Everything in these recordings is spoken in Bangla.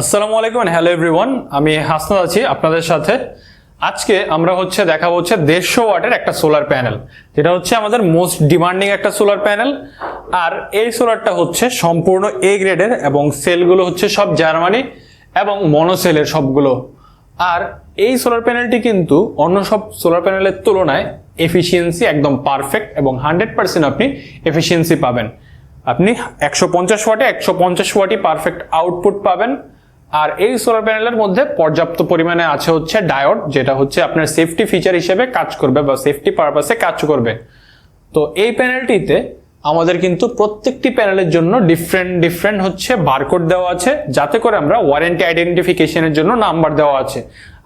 আসসালামু আলাইকুম হ্যালো এভরিওয়ান আমি হাসনাদ আছি আপনাদের সাথে। আজকে আমরা হচ্ছে দেখাবো হচ্ছে দেড়শো ওয়াটের একটা সোলার প্যানেল যেটা হচ্ছে আমাদের মোস্ট ডিমান্ডিং একটা সোলার প্যানেল আর এই সোলারটা হচ্ছে সম্পূর্ণ এ গ্রেডের এবং সেলগুলো হচ্ছে সব জার্মানি এবং মনোসেলের সবগুলো। আর এই সোলার প্যানেলটি কিন্তু অন্য সব সোলার প্যানেলের তুলনায় এফিসিয়েন্সি একদম পারফেক্ট এবং হান্ড্রেড পার্সেন্ট আপনি এফিসিয়েন্সি পাবেন। আপনি একশো পঞ্চাশ ওয়াটে একশো পঞ্চাশ ওয়াটই পারফেক্ট আউটপুট পাবেন। আর এই সোলার প্যানেলের মধ্যে পর্যাপ্ত পরিমাণে আছে হচ্ছে ডায়োড যেটা হচ্ছে আপনার সেফটি ফিচার হিসেবে কাজ করবে বা সেফটি পারপাসে কাজ করবে। তো এই প্যানেলটিতে আমাদের কিন্তু প্রত্যেকটি প্যানেলের জন্য ডিফারেন্ট ডিফারেন্ট হচ্ছে বারকোড দেওয়া আছে, যাতে করে আমরা ওয়ারেন্টি আইডেন্টিফিকেশনের জন্য নাম্বার দেওয়া আছে।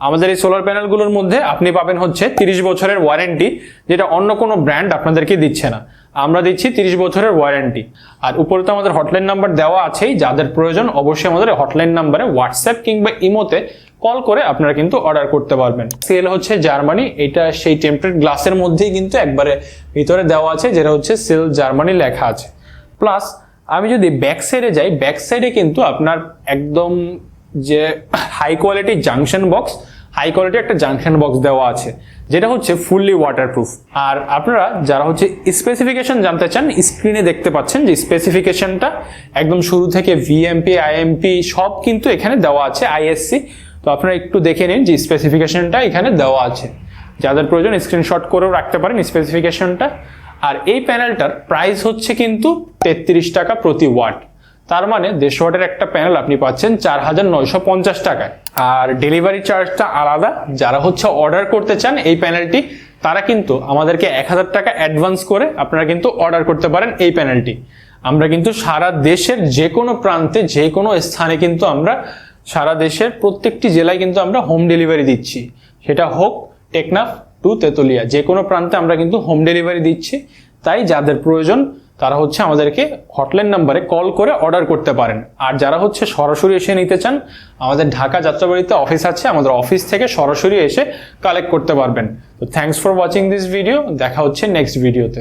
আমাদের এই সোলার প্যানেলগুলোর মধ্যে আপনি পাবেন হচ্ছে তিরিশ বছরের ওয়ারেন্টি যেটা অন্য কোনো ব্র্যান্ড আপনাদেরকে দিচ্ছে না। আমরা দিচ্ছি তিরিশ বছরের ওয়ারেন্টি আর উপরে তো আমাদের হটলাইন নাম্বার দেওয়া আছেই, যাদের প্রয়োজন অবশ্যই আমাদের হটলাইন নাম্বারে হোয়াটসঅ্যাপ কিংবা ইমোতে কল করে আপনারা কিন্তু অর্ডার করতে পারবেন। সেল হচ্ছে জার্মানি এটা সেই টেম্পারেট গ্লাসের মধ্যেই কিন্তু একবারে ভিতরে দেওয়া আছে, যেটা হচ্ছে সেল জার্মানি লেখা আছে। প্লাস আমি যদি ব্যাক সাইডে যাই ব্যাক সাইডে কিন্তু আপনার একদম যে high quality junction box high quality একটা জাংশন বক্স দেওয়া আছে, যেটা হচ্ছে ফুললি ওয়াটারপ্রুফ আর আপনারা যারা হচ্ছে স্পেসিফিকেশন জানতে চান স্ক্রিনে দেখতে পাচ্ছেন যে স্পেসিফিকেশনটা একদম শুরু থেকে ভিএমপি আইএমপি সব কিন্তু এখানে দেওয়া আছে আইএসসি তো আপনারা একটু দেখে নিন যে স্পেসিফিকেশনটা এখানে দেওয়া আছে। যাদের প্রয়োজন স্ক্রিনশট করেও রাখতে পারেন স্পেসিফিকেশনটা আর এই প্যানেলটার প্রাইস হচ্ছে কিন্তু তেত্রিশ টাকা প্রতি ওয়াট তার মানে দেড়শো ওয়াটের একটা প্যানেল আপনি পাচ্ছেন চার হাজার নয়শো পঞ্চাশ টাকায়। আর ডেলিভারি চার্জটা আলাদা। যারা হচ্ছে অর্ডার করতে চান এই প্যানেলটি তারা কিন্তু আমাদেরকে এক হাজার টাকা অ্যাডভান্স করে আপনারা কিন্তু অর্ডার করতে পারেন এই প্যানেলটি আমরা কিন্তু সারা দেশের যে কোনো প্রান্তে, যে কোনো স্থানে কিন্তু আমরা সারা দেশের প্রত্যেকটি জেলায় কিন্তু আমরা হোম ডেলিভারি দিচ্ছি। সেটা হোক টেকনাফ, টু তেতুলিয়া, যে কোনো প্রান্তে আমরা কিন্তু হোম ডেলিভারি দিচ্ছি। তাই যাদের প্রয়োজন তারা হচ্ছে আমাদেরকে হটলাইন নাম্বারে কল করে অর্ডার করতে পারেন। আর যারা হচ্ছে সরাসরি এসে নিতে চান, আমাদের ঢাকা যাত্রাবাড়িতে অফিস আছে, আমাদের অফিস থেকে সরাসরি এসে কালেক্ট করতে পারবেন। তো thanks for watching this video দেখা হচ্ছে নেক্সট ভিডিওতে